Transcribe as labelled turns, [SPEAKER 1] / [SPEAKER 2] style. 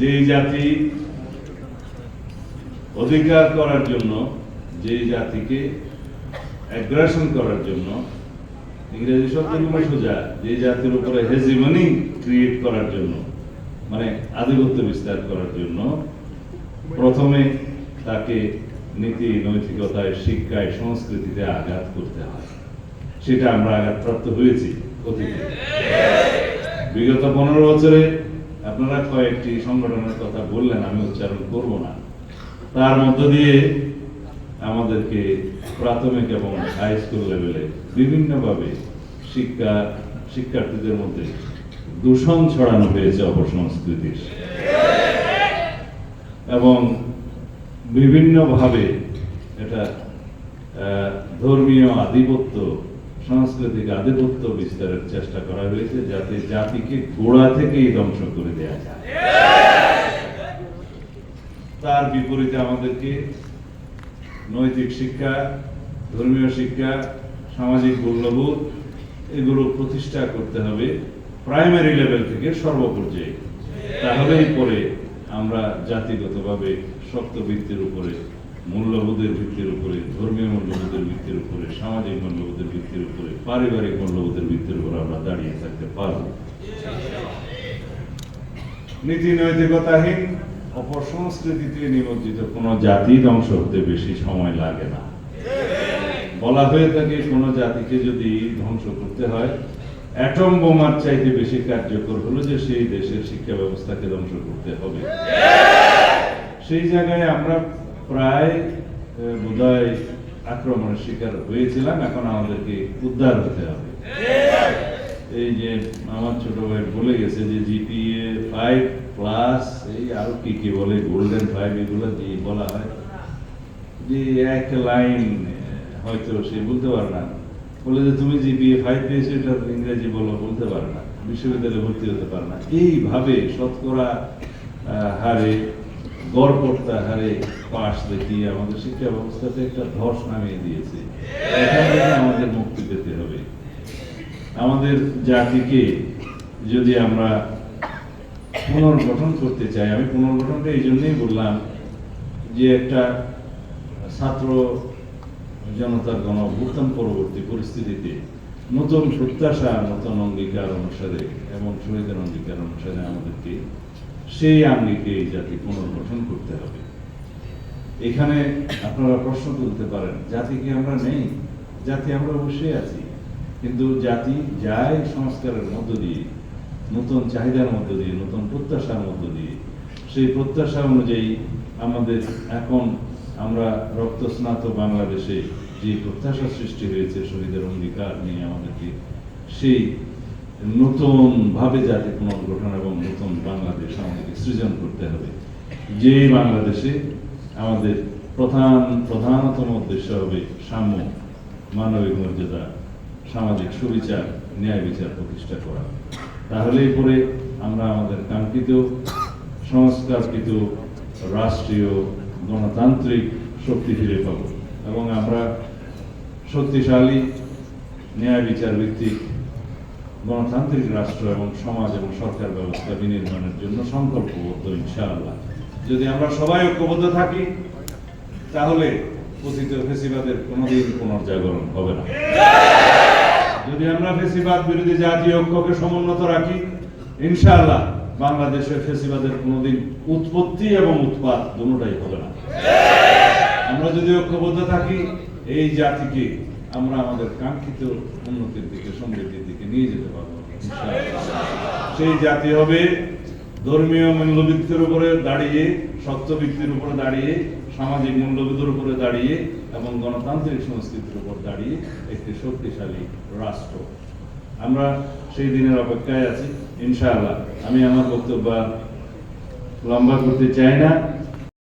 [SPEAKER 1] যে জাতি অধিকার করার জন্য যে জাতিকে অ্যাগ্রেশন করার জন্য, ইংরেজি শব্দ খুবই সোজা যে জাতির উপরে হেজিমনি ক্রিয়েট করার জন্য মানে আধিপত্য বিস্তার করার জন্য, প্রথমে তাকে নীতি, নৈতিকতায়, শিক্ষায়, সংস্কৃতিতে আঘাত করতে হয়। সেটা আমরা আঘাতপ্রাপ্ত হয়েছি বিগত পনেরো বছরে আপনারা কয়েকটি সংগঠনের কথা বললেন, আমি উচ্চারণ করব না। তার মধ্য দিয়ে আমাদেরকে প্রাথমিক এবং হাই স্কুল লেভেলে বিভিন্নভাবে শিক্ষা, শিক্ষার্থীদের মধ্যে দূষণ ছড়ানো হয়েছে অপসংস্কৃতির। এবং বিভিন্নভাবে এটা ধর্মীয় আধিপত্য সাংস্কৃতিক আধিপত্য বিস্তারের চেষ্টা করা হয়েছে যাতে জাতিকে গোড়া থেকেই ধ্বংস করে দেওয়া যায়। তার বিপরীতে আমাদেরকে নৈতিক শিক্ষা, ধর্মীয় শিক্ষা, সামাজিক মূল্যবোধ এগুলো প্রতিষ্ঠা করতে হবে প্রাইমারি লেভেল থেকে সর্বপর্যায়ে। তাহলেই পরে আমরা জাতিগতভাবে শক্ত ভিত্তির উপরে মূল্যবোধের ভিত্তির উপরে, ধর্মীয় মূল্যবোধের ভিত্তির উপরে, সামাজিক মূল্যবোধের ভিত্তির উপরে, পারিবারিক মূল্যবোধের ভিত্তির উপরে আমরা দাঁড়িয়ে থাকতে পারব। নীতি নৈতিকতাহীন অপসংস্কৃতিতে নিমজ্জিত কোনো জাতি ধ্বংস হতে বেশি সময় লাগে না। বলা হয়ে থাকে, কোনো জাতিকে যদি ধ্বংস করতে হয়, অ্যাটম বোমার চাইতে বেশি কার্যকর হলো যে সেই দেশের শিক্ষা ব্যবস্থাকে ধ্বংস করতে হবে। সেই জায়গায় আমরা প্রায় বোধহয় আক্রমণের শিকার হয়েছিলাম, এখন আমাদেরকে উদ্ধার হতে হবে। এই যে আমার ছোট ভাই বলে গেছে যে জিপিএ ফাইভ প্লাস এই আরও কি কি বলে গোল্ডেন ফাইভ এগুলো দিয়ে বলা হয়, যে এক লাইন হয়তো সে বলতে পারে না। বলে যে তুমি জিপিএ ফাইভ পেয়েছ, এটা ইংরেজি বলো, বলতে পারে না। বিশ্ববিদ্যালয়ে ভর্তি হতে পারে না। এইভাবে শতকরা হারে গড়পড়তা হারে পাশ দেখিয়ে আমাদের শিক্ষা ব্যবস্থাতে একটা ধস নামিয়ে দিয়েছে। আমাদের মুক্তি পেতে হবে। আমাদের জাতিকে যদি আমরা পুনর্গঠন করতে চাই, আমি পুনর্গঠনটা এই জন্যই বললাম যে একটা ছাত্র জনতার গণ অভ্যুত্থান পরবর্তী পরিস্থিতিতে নতুন প্রত্যাশা নতুন অঙ্গীকার অনুসারে এবং শহীদের অঙ্গীকার অনুসারে আমাদেরকে সেই আঙ্গিকে এই জাতি পুনর্গঠন করতে হবে। এখানে আপনারা প্রশ্ন তুলতে পারেন, জাতি কি আমরা নেই? জাতি আমরা অবশ্যই আছি। কিন্তু জাতি যায় সংস্কারের মধ্য দিয়ে, নতুন চাহিদার মধ্য দিয়ে, নতুন প্রত্যাশার মধ্য দিয়ে। সেই প্রত্যাশা অনুযায়ী আমাদের এখন আমরা রক্ত রক্তস্নাত বাংলাদেশে যে প্রত্যাশা সৃষ্টি হয়েছে, শহীদের অঙ্গীকার নিয়ে আমাদেরকে সেই নতুন ভাবে জাতি পুনর্গঠন এবং নতুন বাংলাদেশ আমাদেরকে সৃজন করতে হবে। যে বাংলাদেশে আমাদের প্রধান, প্রধানতম উদ্দেশ্য হবে সাম্য, মানবিক মর্যাদা, সামাজিক সুবিচার, ন্যায় বিচার প্রতিষ্ঠা করা। তাহলেই পরে আমরা আমাদের কাঙ্ক্ষিত, সংস্কারকৃত, রাষ্ট্রীয়, গণতান্ত্রিক শক্তি ফিরে পাব। এবং আমরা শক্তিশালী, ন্যায় বিচার ভিত্তিক গণতান্ত্রিক রাষ্ট্র এবং সমাজ এবং সরকার ব্যবস্থা বিনির্মাণের জন্য সংকল্পবদ্ধ, ইনশাআল্লাহ। যদি আমরা সবাই ঐক্যবদ্ধ থাকি, তাহলে পতিত ফেসিবাদের কোনোদিন পুনর্জাগরণ হবে না। যদি আমরা ফেসিবাদ বিরোধী জাতীয় ঐক্যকে সমুন্নত রাখি, ইনশাআল্লাহ বাংলাদেশের ফেসিবাদের কোনোদিন উৎপত্তি এবং উৎপাদ দুটোটাই হবে না। আমরা যদি ঐক্যবদ্ধ থাকি, এই জাতিকে আমরা আমাদের কাঙ্ক্ষিত উন্নতির দিকে, সমৃদ্ধির দিকে নিয়ে যেতে পারব। সেই জাতি হবে ধর্মীয় মূল্যভিত্তির উপরে দাঁড়িয়ে, সত্য ভিত্তির উপরে দাঁড়িয়ে, সামাজিক মূল্যবোধের উপরে দাঁড়িয়ে এবং গণতান্ত্রিক সংস্কৃতির উপর দাঁড়িয়ে একটি শক্তিশালী রাষ্ট্র। আমরা সেই দিনের অপেক্ষায় আছি, ইনশাআল্লাহ। আমি আমার বক্তব্য লম্বা করতে চাই না।